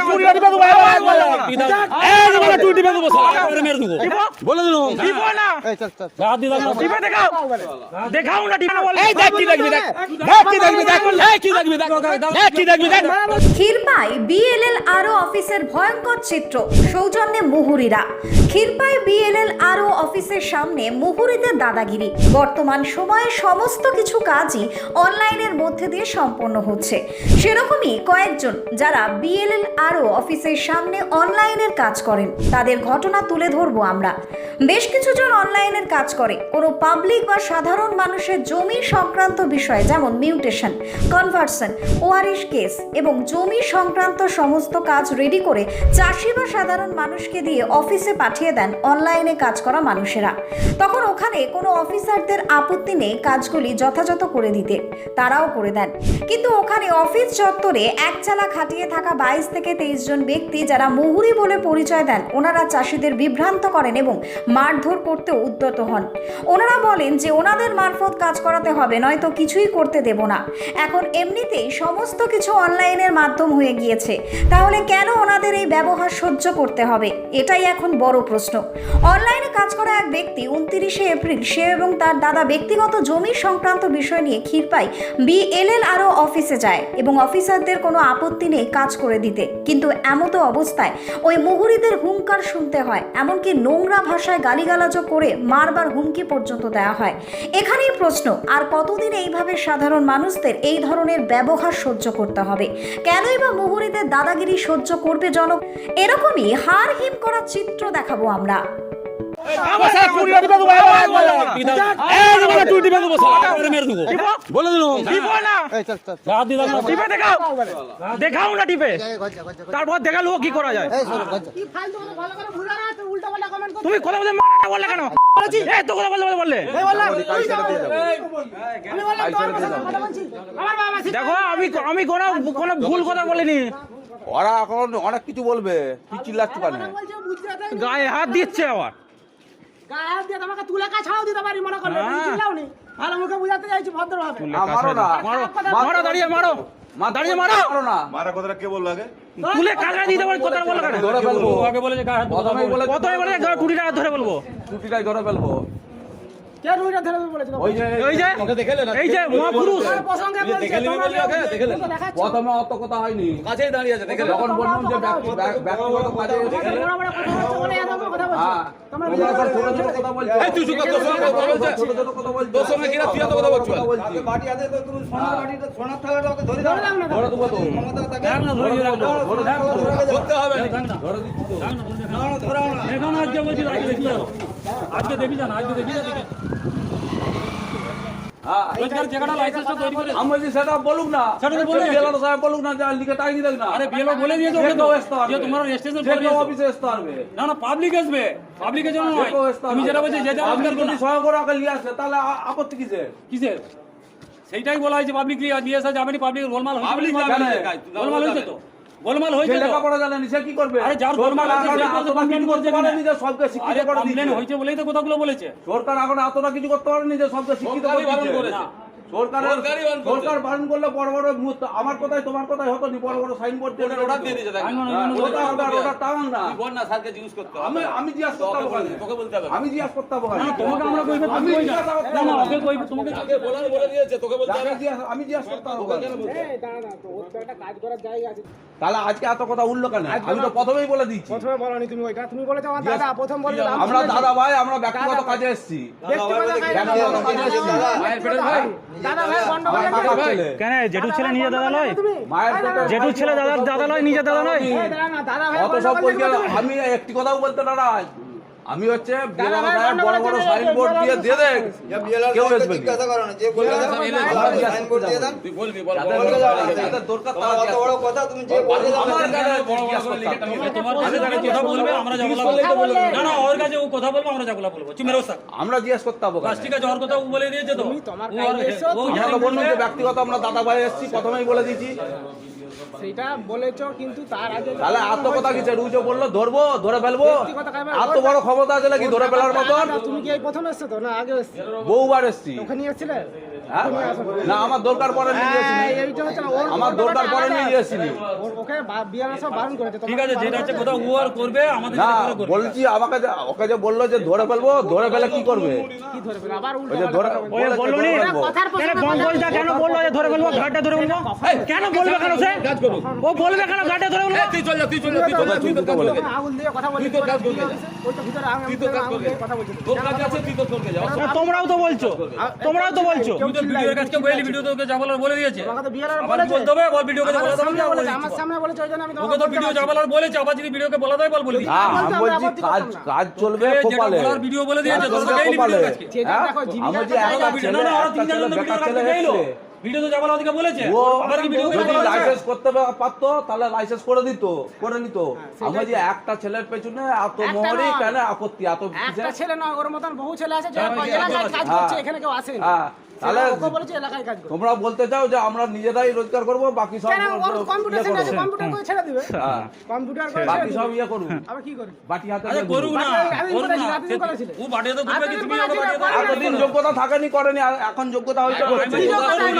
কুড়ি বলে দিলাম। দেখাও। না ক্ষীরপাই বিএলএল আরও অফিসের ভয়ঙ্কর চিত্র সৌজন্যে মুহুরিরা। ক্ষীরপাই বিএলএল আরও অফিসের সামনে মুহুরিদের দাদাগিরি। বর্তমান সময়ে সমস্ত কিছু কাজই অনলাইনের মধ্যে দিয়ে সম্পন্ন হচ্ছে। সেরকমই কয়েকজন যারা বিএলএল আরও অফিসের সামনে অনলাইনের কাজ করেন। তাদের ঘটনা তুলে ধরবো আমরা। বেশ কিছুজন অনলাইনের কাজ করে। কোনো পাবলিক বা সাধারণ মানুষের জমি সংক্রান্ত বিষয়, যেমন মিউটেশন কনভার্সন ওয়ারিশ কেস এবং জমি সংক্রান্ত সমস্ত কাজ রেডি করে চাষি বা সাধারণ মানুষকে দিয়ে অফিসে পাঠিয়ে দেন অনলাইনে কাজ করা মানুষেরা। তখন ওখানে কোনো অফিসারদের আপত্তি নেই কাজগুলি যথাযথ করে দিতে। তারাও করে দেন। কিন্তু ওখানে অফিস চত্বরে এক চালা খাটিয়ে থাকা বাইশ থেকে তেইশ জন ব্যক্তি, যারা মুহুরি বলে পরিচয় দেন। ওনারা চাষিদের বিভ্রান্ত করেন এবং মারধর করতে উদ্যত হন। ওনারা বলেন যে, ওনাদের মারফত কাজ করাতে হবে, নয়তো কিছুই করতে দেব না। এখন এমনিতেই সমস্ত কিছু অনলাইনের মাধ্যম হয়ে গিয়েছে। তাহলে কেন ওনাদের এই ব্যবহার সহ্য করতে হবে? এটাই এখন বড় প্রশ্ন। অনলাইনে কাজ করা এক ব্যক্তি উনত্রিশে এপ্রিল সে এবং তার দাদা ব্যক্তিগত জমি সংক্রান্ত বিষয় নিয়ে ক্ষীরপাই বিএলএল আরও অফিসে যায় এবং অফিসারদের কোনো আপত্তি নেই কাজ করে দিতে। কিন্তু এমতো অবস্থায় ওই মুহুরিদের হুঙ্কার শুনতে হয়, এমনকি নোংরা ভাষায় গালিগালাজও করে মারবার হুমকি পর্যন্ত দেওয়া হয়। এখানেই প্রশ্ন, আর কতদিন এইভাবে সাধারণ মানুষদের এই ধরনের ব্যবহার সহ্য করতে হবে? কেনই বা মুহুরিদের দাদাগিরি সহ্য করবে জনক? এরকমই হার হিম করা চিত্র দেখাবো আমরা। দেখাও না টিপে তারপর করা যায় তুমি কথা বললে কেন তো কথা বললে দেখো আমি আমি কোনো কোনো ভুল কথা বলিনি ওরা এখন অনেক কিছু বলবে চিল্লাচ্ছ কেন গায়ে হাত দিচ্ছে আবার। মারো না মারো মারো দাঁড়িয়ে মারো। মা দাঁড়িয়ে মারো। মারো। না। মারা কথাটা কে বলল আগে? তুলে কাকা দিতে পারি কথা বলো কেন? ধরে ফেলব। আগে বলে যে গায়ে হাত বলে কত বলে কুড়ি টাকা ধরে বলব ছুটিটাই ধরে ফেলব। ওই যে এই যে এই যে মহাপুরুষ। প্রথমে অত কথা হয়নি। কাছেই দাঁড়িয়ে আছে যখন বললাম যে ব্যক্তি- ব্যক্তি- ব্যক্তিগত কাজে এসেছে, হ্যাঁ, তোমরা ছোট ছোট কথা বলছো। এই তুই কর, সঙ্গে কথা বলছে। ছোট ছোট কথা বলছো। তোর সঙ্গে কিনা তুই এত কথা বলছিস? কথা বলছি। ধরে দেবো তো। ধরতে হবে না। দেখো না আজকে বলছি আজকে দেখি আজকে দেখি যান আজকে দেখি যাও দেখি হ্যাঁ, রোজগার জায়গাটা লাইসেন্সটা তৈরি করে আমি বলছি সেটা বলুক না সেটা তো বলে জেলার সাহেব বলুক না লিখে টাইনি দেখ না। আরে বিএলও বলে দিয়েছে ওকে তো কেউ আসতে পারবে। যে তোমার স্টেশন যে অফিসে আসতে পারবে না না পাবলিক আসবে। পাবলিকের জন্য নয়। তুমি যেটা বলছো যে যাও আপনি যদি সহায় করে ওকে নিয়ে আসে তাহলে আ- আপত্তি কিসের? কিসের? সেইটাই বলা হয়েছে পাবলিক নিয়ে আসা যাবে না পাবলিক গোলমাল হয়েছে Public বলে- যাবে। না। গোলমাল হয়েছে তো? গোলমাল হয়েছে লেখাপড়া জানে না, সে কি করবে আরে যার গোলমাল কিছু করতে পারেনি কিনা? সবকে শিক্ষিত করে দিচ্ছে। হয়েছে বলেই তো কথাগুলো বলেছে সরকার এখন এতটা কিছু করতে পারেনি যে সবকে শিক্ষিত করে দিচ্ছে। করেছে। সরকারের সরকারই বারণ করেছে। সরকার বারণ করলে বড় বড় আমার কথাই তোমার কথাই হতো নি বড় বড় সাইনবোর্ড দিয়ে ওটার দিয়ে দিয়েছে, দেখ। আইন আইন ওটা ওটা ওটা টাঙান না। বল না, স্যারকে জিজ্ঞেস করতে আমি আমি জিজ্ঞাসা করতে হবে তোকে বলতে হবে। আমি জিজ্ঞাসা করতে হবে। না, তোমাকে আমরা কইবে তুমি না না না ওকে কইবে তোমাকে যাকে বলার বলে দিয়েছে, তোকে বলতে হবে। আমি জিজ্ঞাসা করতে হবে। তোকে কেন বলতে হবে? তাহলে আজকে এত কথা উঠল কেন? আমি তো প্রথমেই বলে দিচ্ছি প্রথমে বলনি তুমি ওইটা তুমি বলেছ আমার দাদা প্রথম বললে আমরা দাদা। ভাই আমরা ব্যক্তিগত কাজে এসেছি। ব্যক্তিগত কাজে এসেছি। ছেলে। কেন জেঠু ছেলে নিজে দাদা নয়? জেঠু ছেলে দাদা দাদা নয়? নিজে দাদা না অত সব গন্ডগোল আমি একটি কথাও বলতে নারাজ। আমি হচ্ছে বড় বড় সাইনবোর্ড দিয়ে দিয়ে দেখ কেউ আসবে আমরা জিজ্ঞাসা করতে হবে। তোমার কাছে যারা কথা বলবে আমরা যা বলব কথা বললে। না না ওর কাছে ও কথা বলব আমরা যা বলব বলব চুপ মেরে বসে থাক। আমরা জিজ্ঞেস করতে হবে বাস ঠিক আছে ওর কথা ও বলে দিয়েছে তো। যে ব্যক্তিগত আমরা দাদা ভাই এসেছি প্রথমেই বলে দিয়েছি। সেটা বলেছ কিন্তু তার আগে তাহলে এত কথা কিছু রুজো বলল ধরবো। ধরে ফেলব এত বড় ক্ষমতা আছে নাকি? ধরে ফেলার মতন? তুমি কি এই প্রথম এসছো তো? না আগে এসছো। বহুবার এসছি। ওখানে এসেছিলে? হ্যাঁ? না আমার দরকার পরে নিয়ে গেছিনি হ্যাঁ, এইটা হচ্ছে না, ওর- আমার দরকার ব্যাপারটা নিয়ে গেছিনি ওর- ওকে বা- বিয়ানা সব বারণ করেছে ঠিক আছে যেটা হচ্ছে কোথাও ও আর করবে আমাদের না সাথে করে করবে। বলছি আমাকে ওকে যে বলল যে ধরে ফেলব ধরে ফেলে কি করবে? কেন প্রসঙ্গে বঙ্গলটা কেন বলল যে ধরে ফেলব? ঘাটটা ধরে ফেলব? এই, কেন বলবে কেন সে? ও বলবে কেন ধরে ফেলব? তুই চল তুই চল যা, তুই চল তুই তো কাজ করবে আগুন দিয়ে কথা বলছে তুই তো কাজ করবি। ওই তো ভিতরে আগুন তুই তো কাজ করবি দিয়ে কথা বলছে। তোর কাজ আছে তুই তো করবে যাও তোমরাও তো বলছো। তোমরাও তো বলছো। তো ভিডিওর কাজকে বলে ভিডিও তোকে যা বলার বলে দিয়েছে। আমাকে তো বিয়ানার বলেছে। বলতে হবে বল ভিডিওকে আমার বলে বলেছে। আমার সামনে বলেছে ওই জন্য আমি ওকে তো ভিডিও যা বলার বলেছে আবার যদি ভিডিওকে বলা দেয় বল বলে। দিই আমি বলছি কাজ কাজ চলবে কপালে। বলার ভিডিও বলে দিয়েছে, কাজ তোর চলবে তো গেইলি ভিডিও কাজকে। হ্যাঁ? দেখো, জীবিকা আমি যে একটা একটা ভিডিও না না ওরা তিন ছেলে ভিডিও ছেলে গেইলো ভিডিও তো যা বলা বলেছে। আবার কি ভিডিও যদি লাইসেন্স করতে পারতো তাহলে লাইসেন্স করে দিত করে নিত। আমরা যে একটা ছেলের পেছনে এত মহরি কেন আপত্তি? এত একটা ছেলে নয় ওর মতন বহু ছেলে আছে যে হ্যাঁ, হ্যাঁ, এলাকায় কাজ হ্যাঁ। করছে এখানে কেউ আসেনি হ্যাঁ, তাহলে তোমরা বলতে চাও যে আমরা নিজেরাই রোজগার করব বাকি সব কম্পিউটার ইয়ে করে ছেড়ে দিবে। হ্যাঁ, কম্পিউটার করে বাকি সব ইয়ে কি করবে? বাটি হাতে আরে না না। ও করবে কি তুমি আমাকে এতদিন যোগ্যতা থাকেনি করেনি এখন যোগ্যতা হয়েছে আমি করছে। যোগ্যতা নেই,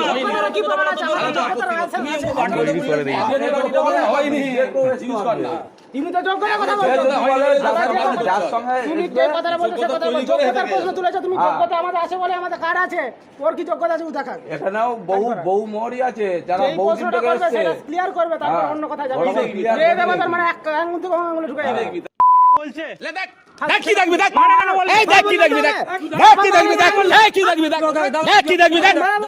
কি প্রমাণ আছে? আমার আলাদা আছে, তুমি আছে, আমাকে বাড়িয়ে আছে। দাও, করে দিই। আপনি তো বলে হয়নি, একটু excuse কর না। তুমি তো যোগ্যতার কথা বলছো। যদি বলে যার আবার সঙ্গে- যে- যার সঙ্গে তুমি যে কথাটা বলছো সে কথা বলছো যোগ্যতার প্রশ্ন তুলেছো তুমি হ্যাঁ। যোগ্যতা আমাদের আছে বলে আমাদের কার্ড আছে। ওর কি যোগ্যতা আছে ও এখানেও বহু বহু মহরি আছে যারা বহুদিন প্রশ্নটা থেকে করবে ক্লিয়ার করবে তারপর হ্যাঁ। অন্য কথা যাবে clear দেবতার মানে এক এক মুহূর্তে আঙুলে ঢুকে যাবে বলছে। দেখ কি দেখবি দেখ। কেন বলছে? এই দেখ কি দেখবি দেখ। দেখ কি দেখবি দেখ। এই কি দেখবি দেখ। দেখ কি দেখবি দেখ।